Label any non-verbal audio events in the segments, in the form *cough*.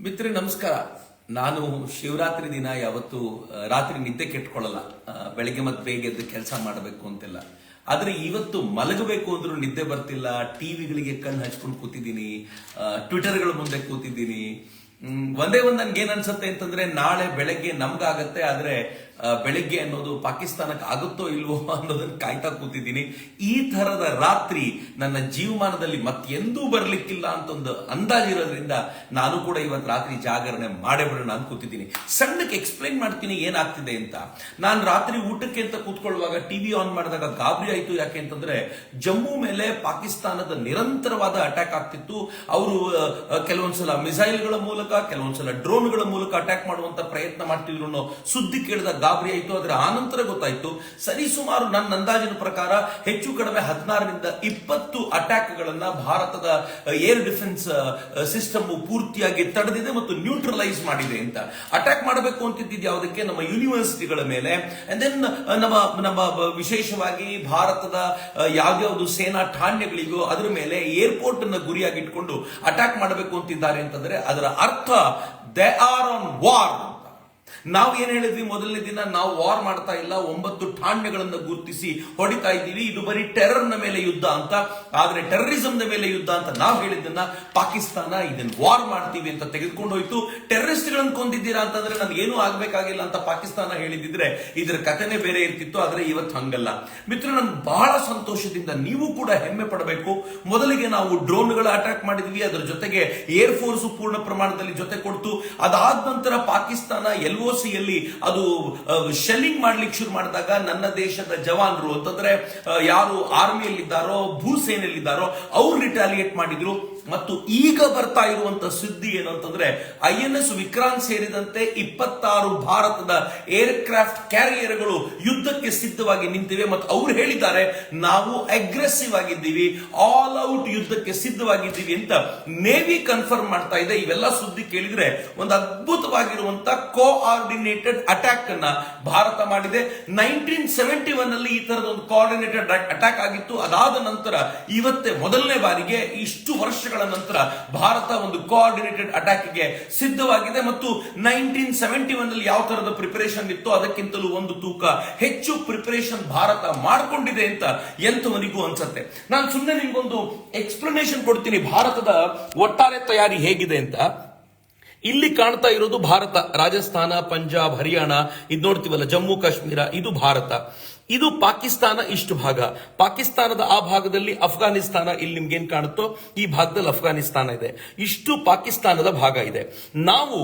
ಮಿತ್ರಿ ನಮಸ್ಕಾರ. ನಾನು ಶಿವರಾತ್ರಿ ದಿನ ಯಾವತ್ತು ರಾತ್ರಿ ನಿದ್ದೆ ಕೆಟ್ಕೊಳ್ಳಲ್ಲ. ಬೆಳಗ್ಗೆ ಮತ್ತೆ ಬೇಗ ಎದ್ದು ಕೆಲಸ ಮಾಡಬೇಕು ಅಂತೆಲ್ಲ. ಆದ್ರೆ ಇವತ್ತು ಮಲಗಬೇಕು ಅಂದ್ರೂ ನಿದ್ದೆ ಬರ್ತಿಲ್ಲ. ಟಿವಿಗಳಿಗೆ ಕಣ್ಣು ಹಚ್ಕೊಂಡು ಕೂತಿದ್ದೀನಿ. ಟ್ವಿಟರ್ಗಳ ಮುಂದೆ ಕೂತಿದ್ದೀನಿ. ಒಂದೇ ಒಂದ್ ನನ್ಗೆ ಏನ್ ಅನ್ಸುತ್ತೆ ಅಂತಂದ್ರೆ, ನಾಳೆ ಬೆಳಗ್ಗೆ ನಮ್ಗಾಗತ್ತೆ, ಆದ್ರೆ ಬೆಳಿಗ್ಗೆ ಅನ್ನೋದು ಪಾಕಿಸ್ತಾನಕ್ಕೆ ಆಗುತ್ತೋ ಇಲ್ವೋ *laughs* ಅನ್ನೋದನ್ನ ಕಾಯ್ತಾ ಕೂತಿದ್ದೀನಿ. ಈ ತರದ ರಾತ್ರಿ ನನ್ನ ಜೀವಮಾನದಲ್ಲಿ ಮತ್ತೆಂದೂ ಬರ್ಲಿಕ್ಕಿಲ್ಲ ಅಂತ ಒಂದು ಅಂದಾಜಿರೋದ್ರಿಂದ ನಾನು ಕೂಡ ಇವತ್ತು ರಾತ್ರಿ ಜಾಗರಣೆ ಮಾಡೇ ಬಿಡೋಣ ಅಂತ ಕೂತಿದ್ದೀನಿ. ಸಣ್ಣಕ್ಕೆ ಎಕ್ಸ್ಪ್ಲೈನ್ ಮಾಡ್ತೀನಿ ಏನಾಗ್ತಿದೆ ಅಂತ. ನಾನು ರಾತ್ರಿ ಊಟಕ್ಕೆ ಅಂತ ಕೂತ್ಕೊಳ್ಳುವಾಗ ಟಿವಿ ಆನ್ ಮಾಡಿದಾಗ ಗಾಬರಿ ಆಯ್ತು ಯಾಕೆ ಅಂತಂದ್ರೆ, ಜಮ್ಮು ಮೇಲೆ ಪಾಕಿಸ್ತಾನದ ನಿರಂತರವಾದ ಅಟ್ಯಾಕ್ ಆಗ್ತಿತ್ತು. ಅವರು ಕೆಲವೊಂದ್ಸಲ ಮಿಸೈಲ್ಗಳ ಮೂಲಕ ಕೆಲವೊಂದ್ಸಲ ಡ್ರೋನ್ಗಳ ಮೂಲಕ ಅಟ್ಯಾಕ್ ಮಾಡುವಂತ ಪ್ರಯತ್ನ ಮಾಡ್ತಿದ್ರು ಅನ್ನೋ ಸುದ್ದಿ ಕೇಳಿದ ಗಾಬರಿ ಆಯಿತು ಅದರ ಆನಂತರ ಗೊತ್ತಾಯ್ತು, ಸರಿ ಸುಮಾರು ನನ್ನ ಅಂದಾಜಿನ ಪ್ರಕಾರ ಹೆಚ್ಚು ಕಡಿಮೆ ಹದಿನಾರರಿಂದ ಇಪ್ಪತ್ತು ಅಟ್ಯಾಕ್ ಗಳನ್ನ ಭಾರತದ ಏರ್ ಡಿಫೆನ್ಸ್ ಸಿಸ್ಟಮ್ ಪೂರ್ತಿಯಾಗಿ ತಡೆದಿದೆ ಮತ್ತು ನ್ಯೂಟ್ರಲೈಸ್ ಮಾಡಿದೆ ಅಂತ. ಅಟ್ಯಾಕ್ ಮಾಡಬೇಕು ಅಂತಿದ್ದು ಯಾವುದಕ್ಕೆ? ನಮ್ಮ ಯೂನಿವರ್ಸಿಟಿಗಳ ಮೇಲೆ. ಅಂಡ್ ದೆನ್ ನಮ್ಮ ನಮ್ಮ ವಿಶೇಷವಾಗಿ ಭಾರತದ ಯಾವ್ಯಾವ್ದು ಸೇನಾ ಠಾಣ್ಯಗಳಿಗೋ ಅದರ ಮೇಲೆ ಏರ್ಪೋರ್ಟ್ ಅನ್ನ ಗುರಿಯಾಗಿ ಇಟ್ಕೊಂಡು ಅಟ್ಯಾಕ್ ಮಾಡಬೇಕು ಅಂತಿದ್ದಾರೆ ಅಂತಂದ್ರೆ ಅದರ ಅರ್ಥ ದೇ ಆರ್ ಆನ್ ವಾರ್ ಅಂತ ನಾವು ಏನ್ ಹೇಳಿದ್ವಿ? ಮೊದಲನೇ ದಿನ ನಾವು ವಾರ್ ಮಾಡ್ತಾ ಇಲ್ಲ. ಒಂಬತ್ತು ಠಾಣ್ಯಗಳನ್ನ ಗುರುತಿಸಿ ಹೊಡಿತಾ ಇದ್ದೀವಿ. ಇದು ಬರೀ ಟೆರರ್ನ ಮೇಲೆ ಯುದ್ಧ ಅಂತ. ಆದ್ರೆ ಟೆರರಿಸಂನ ಮೇಲೆ ಯುದ್ಧ ಅಂತ ನಾವು ಹೇಳಿದ್ದನ್ನ ಪಾಕಿಸ್ತಾನ ಇದನ್ನ ವಾರ್ ಮಾಡ್ತೀವಿ ಅಂತ ತೆಗೆದುಕೊಂಡು ಹೋಯ್ತು ಟೆರರಿಸ್ಟ್ಗಳನ್ನ ಕೊಂದಿದ್ದೀರಾ ಅಂತಂದ್ರೆ ನನ್ಗೆ ಏನು ಆಗ್ಬೇಕಾಗಿಲ್ಲ ಅಂತ ಪಾಕಿಸ್ತಾನ ಹೇಳಿದಿದ್ರೆ ಇದರ ಕಥೆನೆ ಬೇರೆ ಇರ್ತಿತ್ತು, ಆದ್ರೆ ಇವತ್ತು ಹಂಗಲ್ಲ. ಮಿತ್ರ ನನ್ ಬಹಳ ಸಂತೋಷದಿಂದ ನೀವು ಕೂಡ ಹೆಮ್ಮೆ ಪಡಬೇಕು. ಮೊದಲಿಗೆ ನಾವು ಡ್ರೋನ್ಗಳ ಅಟ್ಯಾಕ್ ಮಾಡಿದ್ವಿ. ಅದರ ಜೊತೆಗೆ ಏರ್ ಫೋರ್ಸ್ ಪೂರ್ಣ ಪ್ರಮಾಣದಲ್ಲಿ ಜೊತೆ ಕೊಡ್ತು. ಅದಾದ ನಂತರ ಪಾಕಿಸ್ತಾನ ಎಲ್ ಒ ಅದು ಶೆಲ್ಲಿಂಗ್ ಮಾಡ್ಲಿಕ್ಕೆ ಶುರು ಮಾಡಿದಾಗ ನನ್ನ ದೇಶದ ಜವಾನರು ಅಂತಂದ್ರೆ ಯಾರು ಆರ್ಮಿಯಲ್ಲಿದ್ದಾರೋ, ಭೂಸೇನೆಯಲ್ಲಿದ್ದಾರೋ, ಅವ್ರು ರಿಟಾಲಿಯೇಟ್ ಮಾಡಿದ್ರು. ಮತ್ತು ಈಗ ಬರ್ತಾ ಇರುವಂತ ಸುದ್ದಿ ಏನು ಅಂತಂದ್ರೆ, ಐ ಎನ್ ಎಸ್ ವಿಕ್ರಾಂತ್ ಸೇರಿದಂತೆ ಇಪ್ಪತ್ತಾರು ಭಾರತದ ಏರ್ಕ್ರಾಫ್ಟ್ ಕ್ಯಾರಿಯರ್ಗಳು ಯುದ್ಧಕ್ಕೆ ಸಿದ್ಧವಾಗಿ ನಿಂತಿವೆ. ಮತ್ತು ಅವ್ರು ಹೇಳಿದ್ದಾರೆ, ನಾವು ಅಗ್ರೆಸಿವ್ ಆಗಿದ್ದೀವಿ ಆಲ್ ಔಟ್ ಯುದ್ಧಕ್ಕೆ ಸಿದ್ಧವಾಗಿದ್ದೀವಿ ಅಂತ ನೇವಿ ಕನ್ಫರ್ಮ್ ಮಾಡ್ತಾ ಇದೆ. ಇವೆಲ್ಲ ಸುದ್ದಿ ಕೇಳಿದ್ರೆ ಒಂದು ಅದ್ಭುತವಾಗಿರುವಂತ ಕೋಆರ್ಡಿನೇಟೆಡ್ ಅಟ್ಯಾಕ್ ಅನ್ನ ಭಾರತ ಮಾಡಿದೆ. ನೈನ್ಟೀನ್ ಸೆವೆಂಟಿ ಒನ್ ಅಲ್ಲಿ ಈ ತರದ ಒಂದು ಕೋಆರ್ಡಿನೇಟೆಡ್ ಅಟ್ಯಾಕ್ ಆಗಿತ್ತು. ಅದಾದ ನಂತರ ಇವತ್ತೇ ಮೊದಲನೇ ಬಾರಿಗೆ ಇಷ್ಟು ವರ್ಷಗಳ ನಂತರ ಭಾರತ ಒಂದು ಕೋಆರ್ಡಿನೇಟೆಡ್ ಅಟ್ಯಾಕ್ಗೆ ಸಿದ್ಧವಾಗಿದೆ. ಮತ್ತು ನೈನ್ಟೀನ್ ಸೆವೆಂಟಿ ಒನ್ ಅಲ್ಲಿ ಯಾವ ತರದ ಪ್ರಿಪರೇಷನ್ ಇತ್ತು ಅದಕ್ಕಿಂತಲೂ ಒಂದು ತೂಕ ಹೆಚ್ಚು ಪ್ರಿಪರೇಷನ್ ಭಾರತ ಮಾಡಿಕೊಂಡಿದೆ ಅಂತ ಎಂಥವನಿಗೂ ಅನ್ಸತ್ತೆ. ನಾನು ಸುಮ್ಮನೆ ನಿಮ್ಗೊಂದು ಎಕ್ಸ್ಪ್ಲನೇಷನ್ ಕೊಡ್ತೀನಿ. ಭಾರತದ ಒಟ್ಟಾರೆ ತಯಾರಿ ಹೇಗಿದೆ ಅಂತ. ಇಲ್ಲಿ ಕಾಣ್ತಾ ಇರೋದು ಭಾರತ ರಾಜಸ್ಥಾನ ಪಂಜಾಬ್ ಹರಿಯಾಣ. ಇದು ನೋಡ್ತೀವಲ್ಲ ಜಮ್ಮು ಕಾಶ್ಮೀರ ಇದು ಭಾರತ. ಇದು ಪಾಕಿಸ್ತಾನ ಇಷ್ಟು ಭಾಗ. ಪಾಕಿಸ್ತಾನದ ಆ ಭಾಗದಲ್ಲಿ ಅಫ್ಘಾನಿಸ್ತಾನ ಇಲ್ಲಿ ನಿಮ್ಗೆ ಏನ್ ಕಾಣುತ್ತೋ, ಈ ಭಾಗದಲ್ಲಿ ಅಫ್ಘಾನಿಸ್ತಾನ ಇದೆ. ಇಷ್ಟು ಪಾಕಿಸ್ತಾನದ ಭಾಗ ಇದೆ. ನಾವು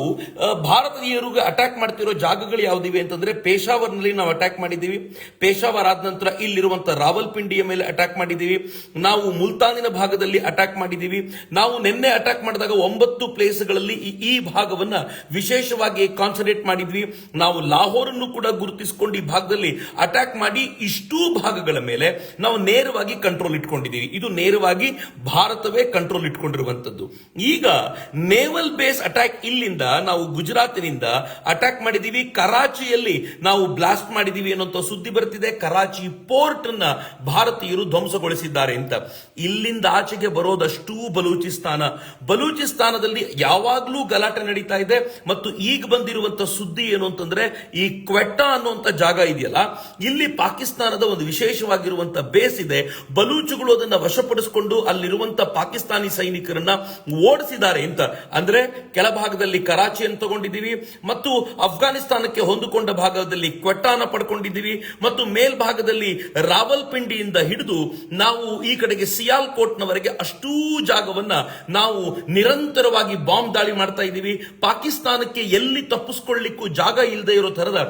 ಭಾರತೀಯರಿಗೆ ಅಟ್ಯಾಕ್ ಮಾಡ್ತಿರೋ ಜಾಗಗಳು ಯಾವ್ದಿವೆ ಅಂತಂದ್ರೆ ಪೇಶಾವರ್ನಲ್ಲಿ ನಾವು ಅಟ್ಯಾಕ್ ಮಾಡಿದ್ದೀವಿ. ಪೇಶಾವರ್ ಆದ ನಂತರ ಇಲ್ಲಿರುವಂತ ರಾವಲ್ಪಿಂಡಿಯ ಮೇಲೆ ಅಟ್ಯಾಕ್ ಮಾಡಿದೀವಿ ನಾವು ಮುಲ್ತಾನಿನ ಭಾಗದಲ್ಲಿ ಅಟ್ಯಾಕ್ ಮಾಡಿದೀವಿ ನಾವು ನಿನ್ನೆ ಅಟ್ಯಾಕ್ ಮಾಡಿದಾಗ ಒಂಬತ್ತು ಪ್ಲೇಸ್ಗಳಲ್ಲಿ ಈ ಭಾಗವನ್ನ ವಿಶೇಷವಾಗಿ ಕಾನ್ಸಂಟ್ರೇಟ್ ಮಾಡಿದ್ವಿ. ನಾವು ಲಾಹೋರನ್ನು ಕೂಡ ಗುರುತಿಸಿಕೊಂಡು ಈ ಭಾಗದಲ್ಲಿ ಅಟ್ಯಾಕ್ ಮಾಡಿ ಇಷ್ಟೂ ಭಾಗಗಳ ಮೇಲೆ ನಾವು ನೇರವಾಗಿ ಕಂಟ್ರೋಲ್ ಇಟ್ಕೊಂಡಿದ್ದೀವಿ. ಇದು ನೇರವಾಗಿ ಭಾರತವೇ ಕಂಟ್ರೋಲ್ ಇಟ್ಕೊಂಡಿರುವಂತದ್ದು ಈಗ ನೇವಲ್ ಬೇಸ್ ಅಟ್ಯಾಕ್ ಇಲ್ಲಿಂದ ನಾವು ಗುಜರಾತಿನಿಂದ ಅಟ್ಯಾಕ್ ಮಾಡಿದೀವಿ ಕರಾಚಿಯಲ್ಲಿ ನಾವು ಬ್ಲಾಸ್ಟ್ ಮಾಡಿದೀವಿ ಅನ್ನೋ ಸುದ್ದಿ ಬರ್ತಿದೆ. ಕರಾಚಿ ಪೋರ್ಟ್ನ ಭಾರತೀಯರು ಧ್ವಂಸಗೊಳಿಸಿದ್ದಾರೆ ಅಂತ. ಇಲ್ಲಿಂದ ಆಚೆಗೆ ಬರೋದಷ್ಟೂ ಬಲೂಚಿಸ್ತಾನ. ಬಲೂಚಿಸ್ತಾನದಲ್ಲಿ ಯಾವಾಗ್ಲೂ ಗಲಾಟೆ ನಡೀತಾ ಇದೆ. ಮತ್ತು ಈಗ ಬಂದಿರುವಂತ ಸುದ್ದಿ ಏನು ಅಂತಂದ್ರೆ ಈ ಕ್ವೆಟ್ಟ ಅನ್ನುವಂತ ಜಾಗ ಇದೆಯಲ್ಲ, ಇಲ್ಲಿ ಪಾಕಿಸ್ತಾನದ ಒಂದು ವಿಶೇಷವಾಗಿರುವಂತ ಬೇಸ್ ಇದೆ. ಬಲೂಚುಗಳು ಅದನ್ನ ವಶಪಡಿಸಿಕೊಂಡು ಅಲ್ಲಿರುವಂತ ಪಾಕಿಸ್ತಾನಿ ಸೈನಿಕರನ್ನ ಓಡಿಸಿದ್ದಾರೆ ಅಂತ. ಅಂದ್ರೆ ಕೆಳಭಾಗದಲ್ಲಿ ಕರಾಚಿಯನ್ನು ತಗೊಂಡಿದ್ದೀವಿ, ಮತ್ತು ಅಫ್ಘಾನಿಸ್ತಾನಕ್ಕೆ ಹೊಂದಿಕೊಂಡ ಭಾಗದಲ್ಲಿ ಕ್ವೆಟ್ಟಾನ ಪಡ್ಕೊಂಡಿದ್ದೀವಿ, ಮತ್ತು ಮೇಲ್ಭಾಗದಲ್ಲಿ ರಾವಲ್ಪಿಂಡಿಯಿಂದ ಹಿಡಿದು ನಾವು ಈ ಕಡೆಗೆ ಸಿಯಾಲ್ ಕೋಟ್ನವರೆಗೆ ಅಷ್ಟೂ ಜಾಗವನ್ನ ನಾವು ನಿರಂತರವಾಗಿ ಬಾಂಬ್ ದಾಳಿ ಮಾಡ್ತಾ ಇದ್ದೀವಿ. ಪಾಕಿಸ್ತಾನಕ್ಕೆ ಎಲ್ಲಿ ತಪ್ಪಿಸ್ಕೊಳ್ಳಿಕ್ಕೂ ಜಾಗ ಇಲ್ಲದೆ ಇರೋ ತರದ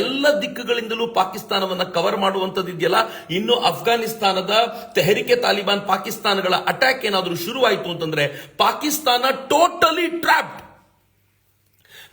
ಎಲ್ಲ ದಿಕ್ಕುಗಳಿಂದಲೂ ಪಾಕಿಸ್ತಾನವನ್ನ ಕವರ್ ಮಾಡುವಂತದ್ದು ಇದೆಯಲ್ಲ? ಇನ್ನು ಅಫ್ಘಾನಿಸ್ತಾನದ ತೆಹರಿಕೆ ತಾಲಿಬಾನ್ ಪಾಕಿಸ್ತಾನಗಳ ಅಟ್ಯಾಕ್ ಏನಾದರೂ ಶುರುವಾಯಿತು ಅಂತಂದ್ರೆ ಪಾಕಿಸ್ತಾನ ಟೋಟಲಿ ಟ್ರಾಪ್ಡ್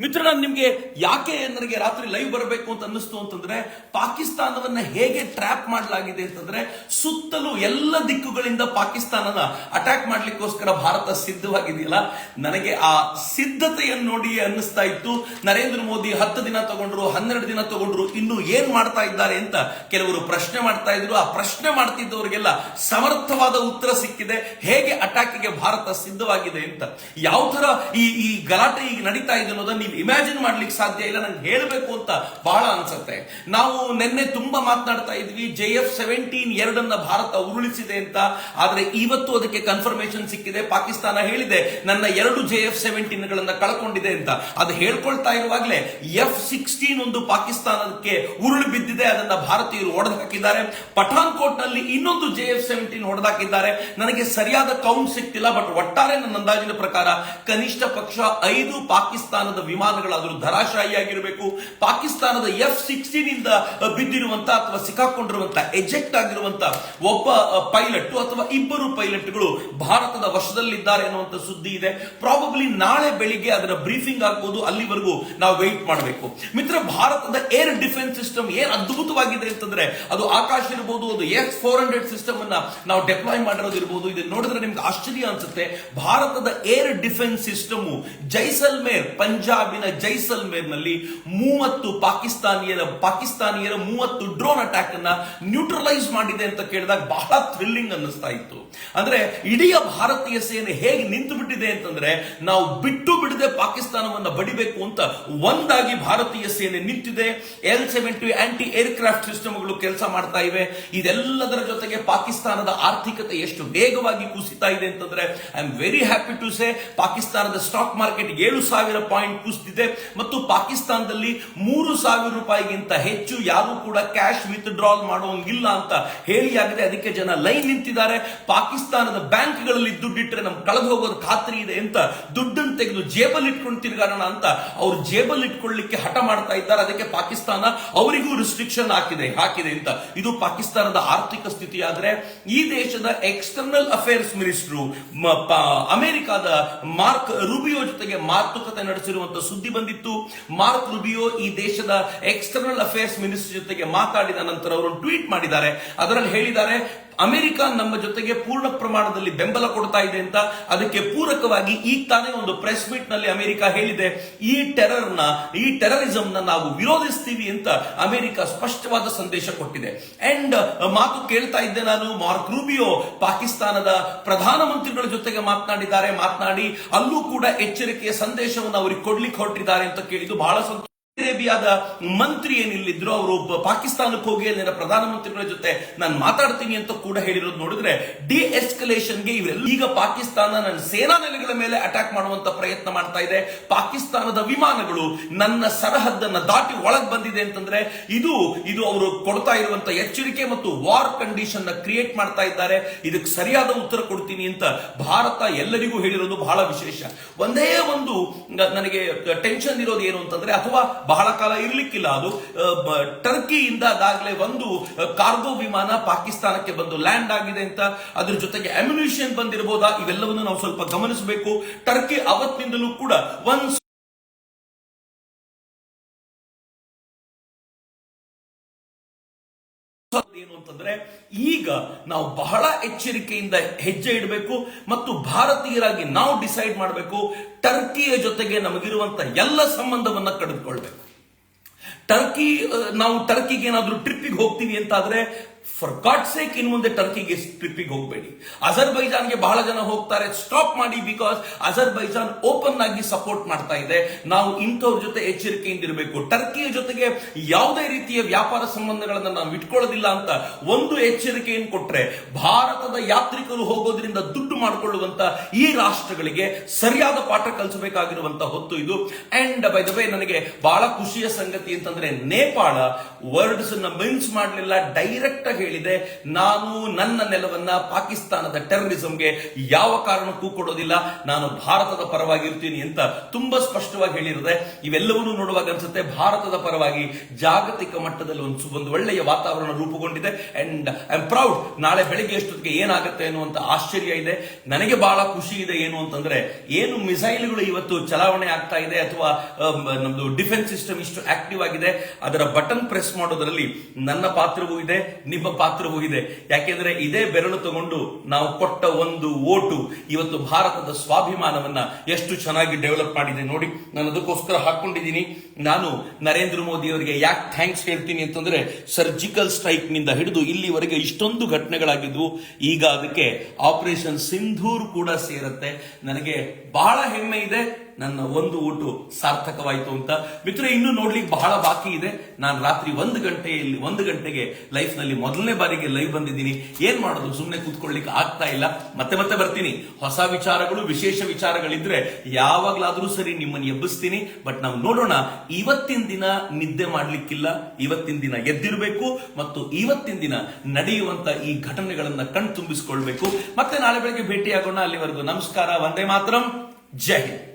ಮಿತ್ರ ನಾನು ನಿಮಗೆ ಯಾಕೆ ನನಗೆ ರಾತ್ರಿ ಲೈವ್ ಬರಬೇಕು ಅಂತ ಅನ್ನಿಸ್ತು ಅಂತಂದ್ರೆ, ಪಾಕಿಸ್ತಾನವನ್ನ ಹೇಗೆ ಟ್ರ್ಯಾಪ್ ಮಾಡಲಾಗಿದೆ ಅಂತಂದ್ರೆ, ಸುತ್ತಲೂ ಎಲ್ಲ ದಿಕ್ಕುಗಳಿಂದ ಪಾಕಿಸ್ತಾನನ ಅಟ್ಯಾಕ್ ಮಾಡ್ಲಿಕ್ಕೋಸ್ಕರ ಭಾರತ ಸಿದ್ಧವಾಗಿದೆಯಲ್ಲ? ನನಗೆ ಆ ಸಿದ್ಧತೆಯನ್ನು ನೋಡಿ ಅನ್ನಿಸ್ತಾ ಇತ್ತು. ನರೇಂದ್ರ ಮೋದಿ ಹತ್ತು ದಿನ ತಗೊಂಡ್ರು, ಹನ್ನೆರಡು ದಿನ ತಗೊಂಡ್ರು, ಇನ್ನು ಏನ್ ಮಾಡ್ತಾ ಇದ್ದಾರೆ ಅಂತ ಕೆಲವರು ಪ್ರಶ್ನೆ ಮಾಡ್ತಾ ಇದ್ರು. ಆ ಪ್ರಶ್ನೆ ಮಾಡ್ತಿದ್ದವರಿಗೆಲ್ಲ ಸಮರ್ಥವಾದ ಉತ್ತರ ಸಿಕ್ಕಿದೆ. ಹೇಗೆ ಅಟ್ಯಾಕ್ಗೆ ಭಾರತ ಸಿದ್ಧವಾಗಿದೆ ಅಂತ. ಯಾವ ತರ ಈ ಈ ಗಲಾಟೆ ಈಗ ನಡೀತಾ ಇದೆ ಅನ್ನೋದನ್ನ ನೀವು ಇಮ್ಯಾಜಿನ್ ಮಾಡ್ಲಿಕ್ಕೆ ಸಾಧ್ಯ ಇಲ್ಲ, ನಂಗೆ ಹೇಳಬೇಕು ಅಂತ ಬಹಳ ಅನ್ಸುತ್ತೆ. ನಾವು ನಿನ್ನೆ ತುಂಬಾ ಮಾತನಾಡ್ತಾ ಇದ್ವಿ ಜೆ ಎಫ್ ಸೆವೆಂಟೀನ್ ಎರಡನ್ನ ಭಾರತ ಉರುಳಿಸಿದೆ ಅಂತ. ಆದ್ರೆ ಇವತ್ತು ಅದಕ್ಕೆ ಕನ್ಫರ್ಮೇಶನ್ ಸಿಕ್ಕಿದೆ, ಪಾಕಿಸ್ತಾನ ಹೇಳಿದೆ, ನನ್ನ ಎರಡು ಜೆ ಎಫ್ ಸೆವೆಂಟೀನ್ ಗಳನ್ನ ಕಳ್ಕೊಂಡಿದೆ ಅಂತ. ಅದು ಹೇಳ್ಕೊಳ್ತಾ ಇರುವಾಗಲೇ, ಎಫ್ ಸಿಕ್ಸ್ಟೀನ್ ಒಂದು ಪಾಕಿಸ್ತಾನಕ್ಕೆ ಉರುಳು ಬಿದ್ದಿದೆ, ಅದನ್ನ ಭಾರತೀಯರು ಹೊಡೆದು ಹಾಕಿದ್ದಾರೆ ಪಠಾನ್ಕೋಟ್ನಲ್ಲಿ ಇನ್ನೊಂದು ಜೆ ಎಫ್ ಸೆವೆಂಟೀನ್ ಹೊಡೆದಾಕಿದ್ದಾರೆ. ನನಗೆ ಸರಿಯಾದ ಕೌಂಟ್ ಸಿಕ್ತಿಲ್ಲ ಬಟ್ ಒಟ್ಟಾರೆ ನನ್ನ ಅಂದಾಜಿನ ಪ್ರಕಾರ ಕನಿಷ್ಠ ಪಕ್ಷ ಐದು ಪಾಕಿಸ್ತಾನದ ವಿಮಾನಗಳಾದರೂ ಧರಾಶಾಹಿಯಾಗಿರಬೇಕು ಪಾಕಿಸ್ತಾನದ ಎಫ್ ಸಿಕ್ಸ್ಟೀನ್ ಇಂದ ಬಿದ್ದಿರುವಂತ ಅಥವಾ ಸಿಕ್ಕಾಕೊಂಡಿರುವಂತಹ ಎಜೆಕ್ಟ್ ಆಗಿರುವಂತಹ ಒಬ್ಬ ಪೈಲಟ್ ಅಥವಾ ಇಬ್ಬರು ಪೈಲಟ್ಗಳು ಭಾರತದ ವಶದಲ್ಲಿದ್ದಾರೆ ಅನ್ನುವಂತ ಸುದ್ದಿ ಇದೆ. ಪ್ರಾಬಬ್ಲಿ ನಾಳೆ ಬೆಳಿಗ್ಗೆ ಅದರ ಬ್ರೀಫಿಂಗ್ ಆಗ್ಬೋದು. ಅಲ್ಲಿವರೆಗೂ ನಾವು ವೆಯ್ಟ್ ಮಾಡಬೇಕು. ಮಿತ್ರ, ಭಾರತದ ಏರ್ ಡಿಫೆನ್ಸ್ ಸಿಸ್ಟಮ್ ಏನ್ ಅದ್ಭುತವಾಗಿದೆ ಅಂತಂದ್ರೆ, ಅದು ಆಕಾಶ ಇರಬಹುದು ಅದು ಎಸ್ ಫೋರ್ ಹಂಡ್ರೆಡ್ ಸಿಸ್ಟಮ್ ಅನ್ನ ನಾವು ಡೆಪ್ಲಾಯ್ ಮಾಡಿರೋದು ಇರಬಹುದು ಇದನ್ನ ನೋಡಿದ್ರೆ ನಿಮ್ಗೆ ಆಶ್ಚರ್ಯ ಅನ್ಸುತ್ತೆ. ಭಾರತದ ಏರ್ ಡಿಫೆನ್ಸ್ ಸಿಸ್ಟಮ್ ಜೈಸಲ್ಮೇರ್ ಪಂಜಾಬಿನ ಜೈಸಲ್ಮೇರ್ನಲ್ಲಿ ಮೂವತ್ತು ಪಾಕಿಸ್ತಾನಿಯರ ಪಾಕಿಸ್ತಾನಿಯರ ಮೂವತ್ತು ಡ್ರೋನ್ ಅಟ್ಯಾಕ್ ಅನ್ನ ನ್ಯೂಟ್ರಲೈಸ್ ಮಾಡಿದೆ ಅಂತ ಕೇಳಿದಾಗ ಬಹಳ ಥ್ರಿಲ್ಲಿಂಗ್ ಅನ್ನಿಸ್ತಾ ಇತ್ತು. ಅಂದ್ರೆ ಇಡೀ ಭಾರತೀಯ ಸೇನೆ ಹೇಗೆ ನಿಂತು ಬಿಟ್ಟಿದೆ ಅಂತಂದ್ರೆ ನಾವು ಬಿಟ್ಟು ಬಿಡದೆ ಪಾಕಿಸ್ತಾನವನ್ನ ಬಡಿಬೇಕು ಅಂತ ಒಂದಾಗಿ ಭಾರತೀಯ ಸೇನೆ ನಿಂತಿದೆ. ಎಲ್ ಸೆವೆಂಟಿ ಆಂಟಿ ಏರ್ಕ್ರಾಫ್ಟ್ ಸಿಸ್ಟಮ್ಗಳು ಕೆಲಸ ಮಾಡ್ತಾ ಇವೆ. ಇದೆಲ್ಲದರ ಜೊತೆಗೆ ಪಾಕಿಸ್ತಾನದ ಆರ್ಥಿಕತೆ ಎಷ್ಟು ವೇಗವಾಗಿ ಕುಸಿತಾ ಇದೆ ಅಂತಂದ್ರೆ I am very happy to say ಪಾಕಿಸ್ತಾನದ ಸ್ಟಾಕ್ ಮಾರ್ಕೆಟ್ ಏಳು ಸಾವಿರ ಪಾಯಿಂಟ್ ಕುಸಿದಿದೆ ಮತ್ತು ಪಾಕಿಸ್ತಾನದಲ್ಲಿ ಮೂರು ಸಾವಿರ ರೂಪಾಯಿಗಿಂತ ಹೆಚ್ಚು ಯಾರು ಕೂಡ ಕ್ಯಾಶ್ ವಿತ್ ಡ್ರಾಲ್ ಮಾಡುವಂಗಿಲ್ಲ ಅಂತ ಹೇಳಿಯಾಗಿದೆ ಅದಕ್ಕೆ ಜನ ಲೈನ್ ನಿಂತಿದ್ದಾರೆ. ಪಾಕಿಸ್ತಾನದ ಬ್ಯಾಂಕ್ಗಳಲ್ಲಿ ದುಡ್ಡಿಟ್ಟರೆ ನಮ್ಗೆ ಕಳೆದು ಹೋಗೋದು ಖಾತ್ರಿ ಇದೆ ಅಂತ ದುಡ್ಡನ್ನು ತೆಗೆದು ಜೇಬಲ್ಲಿ ಇಟ್ಕೊಂಡು ಅಂತ ಅವ್ರು ಜೇಬಲ್ ಇಟ್ಕೊಳ್ಳಿಕ್ಕೆ ಹಠ ಮಾಡ್ತಾ ಇದ್ದಾರೆ. ಅದಕ್ಕೆ ಪಾಕಿಸ್ತಾನ ಅವರಿಗೂ ರಿಸ್ಟ್ರಿಕ್ಷನ್ ಹಾಕಿದೆ ಹಾಕಿದೆ ಅಂತ. ಇದು ಪಾಕಿಸ್ತಾನದ ಆರ್ಥಿಕ ಸ್ಥಿತಿ ಆದ್ರೆ ಈ ದೇಶದ ಎಕ್ಸ್ಟರ್ನಲ್ ಅಫೇರ್ಸ್ ಮಿನಿಸ್ಟ್ರು ಅಮೆರಿಕಾದ ಮಾರ್ಕ್ ರುಬಿಯೋ ಜೊತೆಗೆ ಮಾತುಕತೆ ನಡೆಸಿರುವಂತ ಸುದ್ದಿ ಬಂದಿತ್ತು. ಮಾರ್ಕ್ ರುಬಿಯೋ ಈ ದೇಶದ ಎಕ್ಸ್ಟರ್ನಲ್ ಅಫೇರ್ಸ್ ಮಿನಿಸ್ಟರ್ ಜೊತೆಗೆ ಮಾತಾಡಿದ ನಂತರ ಅವರು ಟ್ವೀಟ್ ಮಾಡಿದ್ದಾರೆ. ಅದರಲ್ಲಿ ಹೇಳಿದ್ದಾರೆ ಅಮೆರಿಕ ನಮ್ಮ ಜೊತೆಗೆ ಪೂರ್ಣ ಪ್ರಮಾಣದಲ್ಲಿ ಬೆಂಬಲ ಕೊಡ್ತಾ ಇದೆ ಅಂತ ಅದಕ್ಕೆ ಪೂರಕವಾಗಿ ಈಗ ತಾನೇ ಒಂದು ಪ್ರೆಸ್ ಮೀಟ್ನಲ್ಲಿ ಅಮೆರಿಕ ಹೇಳಿದೆ, ಈ ಟೆರರ್ನ ಈ ಟೆರರಿಸಂ ನಾವು ವಿರೋಧಿಸ್ತೀವಿ ಅಂತ ಅಮೆರಿಕ ಸ್ಪಷ್ಟವಾದ ಸಂದೇಶ ಕೊಟ್ಟಿದೆ. ಅಂಡ್ ಮಾತು ಕೇಳ್ತಾ ಇದ್ದೆ ನಾನು, ಮಾರ್ಕ್ ರೂಬಿಯೋ ಪಾಕಿಸ್ತಾನದ ಪ್ರಧಾನಮಂತ್ರಿಗಳ ಜೊತೆಗೆ ಮಾತನಾಡಿದ್ದಾರೆ, ಮಾತನಾಡಿ ಅಲ್ಲೂ ಕೂಡ ಎಚ್ಚರಿಕೆಯ ಸಂದೇಶವನ್ನು ಅವರಿಗೆ ಕೊಡ್ಲಿಕ್ಕೆ ಹೊರಟಿದ್ದಾರೆ ಅಂತ ಕೇಳಿದ್ದು ಬಹಳ ಸಂತೋಷ. ಅರೇಬಿಯಾದ ಮಂತ್ರಿ ಏನಿಲ್ಲಿದ್ರು, ಅವರು ಪಾಕಿಸ್ತಾನಕ್ಕೆ ಹೋಗಿ ಅಲ್ಲಿನ ಪ್ರಧಾನಮಂತ್ರಿಗಳ ಜೊತೆ ನಾನು ಮಾತಾಡ್ತೀನಿ ಅಂತ ಕೂಡ ಹೇಳಿರೋದು ನೋಡಿದ್ರೆ ಡಿ ಎಸ್ಕಲೇಷನ್ಗೆ ಇವರೆಲ್ಲ ಈಗ ಪಾಕಿಸ್ತಾನ ನನ್ನ ಸೇನಾ ನೆಲೆಗಳ ಮೇಲೆ ಅಟ್ಯಾಕ್ ಮಾಡುವಂತ ಪ್ರಯತ್ನ ಮಾಡ್ತಾ ಇದೆ. ಪಾಕಿಸ್ತಾನದ ವಿಮಾನಗಳು ನನ್ನ ಸರಹದ್ದನ್ನ ದಾಟಿ ಒಳಗ್ ಬಂದಿದೆ ಅಂತಂದ್ರೆ ಇದು ಇದು ಅವರು ಕೊಡ್ತಾ ಇರುವಂತ ಎಚ್ಚರಿಕೆ ಮತ್ತು ವಾರ್ ಕಂಡೀಷನ್ನ ಕ್ರಿಯೇಟ್ ಮಾಡ್ತಾ ಇದ್ದಾರೆ. ಇದಕ್ಕೆ ಸರಿಯಾದ ಉತ್ತರ ಕೊಡ್ತೀನಿ ಅಂತ ಭಾರತ ಎಲ್ಲರಿಗೂ ಹೇಳಿರೋದು ಬಹಳ ವಿಶೇಷ. ಒಂದೇ ಒಂದು, ನನಗೆ ಟೆನ್ಷನ್ ಇರೋದು ಏನು ಅಂತಂದ್ರೆ ಅಥವಾ ಬಹಳ ಕಾಲ ಇರ್ಲಿಕ್ಕಿಲ್ಲ ಅದು ಟರ್ಕಿಯಿಂದ ಅದಾಗಲೇ ಒಂದು ಕಾರ್ಗೋ ವಿಮಾನ ಪಾಕಿಸ್ತಾನಕ್ಕೆ ಬಂದು ಲ್ಯಾಂಡ್ ಆಗಿದೆ ಅಂತ. ಅದ್ರ ಜೊತೆಗೆ ಅಮ್ಯುನಿಷನ್ ಬಂದಿರಬಹುದಾ ಇವೆಲ್ಲವನ್ನು ನಾವು ಸ್ವಲ್ಪ ಗಮನಿಸಬೇಕು. ಟರ್ಕಿ ಅವತ್ತಿನಿಂದಲೂ ಕೂಡ ಒಂದ್ ಅಂತಂದ್ರೆ ಈಗ ನಾವು ಬಹಳ ಎಚ್ಚರಿಕೆಯಿಂದ ಹೆಜ್ಜೆ ಇಡಬೇಕು ಮತ್ತು ಭಾರತೀಯರಾಗಿ ನಾವು ಡಿಸೈಡ್ ಮಾಡಬೇಕು ಟರ್ಕಿಯ ಜೊತೆಗೆ ನಮಗಿರುವಂತ ಎಲ್ಲ ಸಂಬಂಧವನ್ನ ಕಡಿದುಕೊಳ್ಬೇಕು. ಟರ್ಕಿ ನಾವು ಟರ್ಕಿಗೆ ಏನಾದ್ರೂ ಟ್ರಿಪ್ಪಿಗೆ ಹೋಗ್ತೀವಿ ಅಂತ ಆದ್ರೆ ಫಾರ್ ಗಾಡ್ ಸೇಕ್ ಇನ್ ಮುಂದೆ ಟರ್ಕಿಗೆ ಟ್ರಿಪ್ಪಿಗೆ ಹೋಗಬೇಡಿ. ಅಜರ್ಬೈಜಾನ್ಗೆ ಬಹಳ ಜನ ಹೋಗ್ತಾರೆ. ಸ್ಟಾಪ್ ಮಾಡಿ ಬಿಕಾಸ್ ಅಜರ್ಬೈಜಾನ್ ಓಪನ್ ಆಗಿ ಸಪೋರ್ಟ್ ಮಾಡ್ತಾ ಇದೆ. ನಾವು ಇಂಥವ್ರ ಜೊತೆ ಎಚ್ಚರಿಕೆಯಿಂದ ಇರಬೇಕು. ಟರ್ಕಿಯ ಜೊತೆಗೆ ಯಾವುದೇ ರೀತಿಯ ವ್ಯಾಪಾರ ಸಂಬಂಧಗಳನ್ನ ನಾವು ಇಟ್ಕೊಳ್ಳೋದಿಲ್ಲ ಅಂತ ಒಂದು ಎಚ್ಚರಿಕೆಯನ್ನು ಕೊಟ್ಟರೆ ಭಾರತದ ಯಾತ್ರಿಕರು ಹೋಗೋದ್ರಿಂದ ದುಡ್ಡು ಮಾಡಿಕೊಳ್ಳುವಂತ ಈ ರಾಷ್ಟ್ರಗಳಿಗೆ ಸರಿಯಾದ ಪಾಠ ಕಲಿಸಬೇಕಾಗಿರುವಂತ ಹೊತ್ತು ಇದು. ಅಂಡ್ ಬೈ ದ ವೇ ನನಗೆ ಬಹಳ ಖುಷಿಯ ಸಂಗತಿ ಅಂತಂದ್ರೆ, ನೇಪಾಳ ವರ್ಡ್ಸ್ ಅನ್ನ ಮಿನ್ಸ್ ಮಾಡಲಿಲ್ಲ ಡೈರೆಕ್ಟ್ ಹೇಳಿದೆ ನಾನು ನನ್ನ ನೆಲವನ್ನ ಪಾಕಿಸ್ತಾನದ ಟೆರರಿಸಂಗೆ ಯಾವ ಕಾರಣಕ್ಕೂ ಕೊಡೋದಿಲ್ಲ ನಾನು ಭಾರತದ ಪರವಾಗಿರ್ತೀನಿ ಅಂತ ತುಂಬಾ ಸ್ಪಷ್ಟವಾಗಿ ಹೇಳಿರದೆ ಇವೆಲ್ಲವನ್ನೂ ನೋಡುವಾಗ ಅನ್ಸುತ್ತೆ, ಭಾರತದ ಪರವಾಗಿ ಜಾಗತಿಕ ಮಟ್ಟದಲ್ಲಿ ಒಂದು ಒಂದು ಒಳ್ಳೆಯ ವಾತಾವರಣ ರೂಪುಗೊಂಡಿದೆ. ಅಂಡ್ ಐ ಆಮ್ ಪ್ರೌಡ್ ನಾಳೆ ಬೆಳಿಗ್ಗೆ ಎಷ್ಟೊತ್ತಿಗೆ ಏನಾಗುತ್ತೆ ಅನ್ನುವಂತ ಆಶ್ಚರ್ಯ ಇದೆ. ನನಗೆ ಬಹಳ ಖುಷಿ ಇದೆ ಏನು ಅಂತಂದ್ರೆ, ಏನು ಮಿಸೈಲ್ಗಳು ಇವತ್ತು ಚಲಾವಣೆ ಆಗ್ತಾ ಇದೆ ಅಥವಾ ನಮ್ದು ಡಿಫೆನ್ಸ್ ಸಿಸ್ಟಮ್ ಇಷ್ಟು ಆಕ್ಟಿವ್ ಆಗಿದೆ, ಅದರ ಬಟನ್ ಪ್ರೆಸ್ ಮಾಡೋದ್ರಲ್ಲಿ ನನ್ನ ಪಾತ್ರವೂ ಇದೆ. ನಿಮ್ಮ ಪಾತ್ರವೂ ಇದೆ ಯಾಕೆಂದ್ರೆ ಇದೇ ಬೆರಳು ತಗೊಂಡು ನಾವು ಕೊಟ್ಟ ಒಂದು ಓಟು ಇವತ್ತು ಭಾರತದ ಸ್ವಾಭಿಮಾನವನ್ನ ಎಷ್ಟು ಚೆನ್ನಾಗಿ ಡೆವಲಪ್ ಮಾಡಿದೆ ನೋಡಿ. ನಾನು ಅದಕ್ಕೋಸ್ಕರ ಹಾಕೊಂಡಿದ್ದೀನಿ. ನಾನು ನರೇಂದ್ರ ಮೋದಿ ಅವರಿಗೆ ಯಾಕೆ ಥ್ಯಾಂಕ್ಸ್ ಹೇಳ್ತೀನಿ ಅಂತಂದ್ರೆ ಸರ್ಜಿಕಲ್ ಸ್ಟ್ರೈಕ್ನಿಂದ ಹಿಡಿದು ಇಲ್ಲಿವರೆಗೆ ಇಷ್ಟೊಂದು ಘಟನೆಗಳಾಗಿದ್ವು. ಈಗ ಅದಕ್ಕೆ ಆಪರೇಷನ್ ಸಿಂಧೂರ್ ಕೂಡ ಸೇರುತ್ತೆ. ನನಗೆ ಬಹಳ ಹೆಮ್ಮೆ ಇದೆ. ನನ್ನ ಒಂದು ಓಟು ಸಾರ್ಥಕವಾಯಿತು ಅಂತ. ಮಿತ್ರ ಇನ್ನು ನೋಡ್ಲಿಕ್ಕೆ ಬಹಳ ಬಾಕಿ ಇದೆ. ನಾನು ರಾತ್ರಿ ಒಂದು ಗಂಟೆಯಲ್ಲಿ ಒಂದು ಗಂಟೆಗೆ ಲೈಫ್ನಲ್ಲಿ ಮೊದಲನೇ ಬಾರಿಗೆ ಲೈವ್ ಬಂದಿದ್ದೀನಿ. ಏನ್ ಮಾಡೋದು? ಸುಮ್ಮನೆ ಕೂತ್ಕೊಳ್ಳಿಕ್ಕೆ ಆಗ್ತಾ ಇಲ್ಲ. ಮತ್ತೆ ಮತ್ತೆ ಬರ್ತೀನಿ. ಹೊಸ ವಿಚಾರಗಳು, ವಿಶೇಷ ವಿಚಾರಗಳಿದ್ರೆ ಯಾವಾಗ್ಲಾದ್ರೂ ಸರಿ ನಿಮ್ಮನ್ನು ಎಬ್ಬಿಸ್ತೀನಿ. ಬಟ್ ನಾವು ನೋಡೋಣ. ಇವತ್ತಿನ ದಿನ ನಿದ್ದೆ ಮಾಡ್ಲಿಕ್ಕಿಲ್ಲ. ಇವತ್ತಿನ ದಿನ ಎದ್ದಿರಬೇಕು ಮತ್ತು ಇವತ್ತಿನ ದಿನ ನಡೆಯುವಂತ ಈ ಘಟನೆಗಳನ್ನ ಕಣ್ ತುಂಬಿಸಿಕೊಳ್ಬೇಕು ಮತ್ತೆ ನಾಳೆ ಬೆಳಗ್ಗೆ ಭೇಟಿಯಾಗೋಣ. ಅಲ್ಲಿವರೆಗೂ ನಮಸ್ಕಾರ. ವಂದೇ ಮಾತರಂ. ಜೈ ಹಿಂದ್.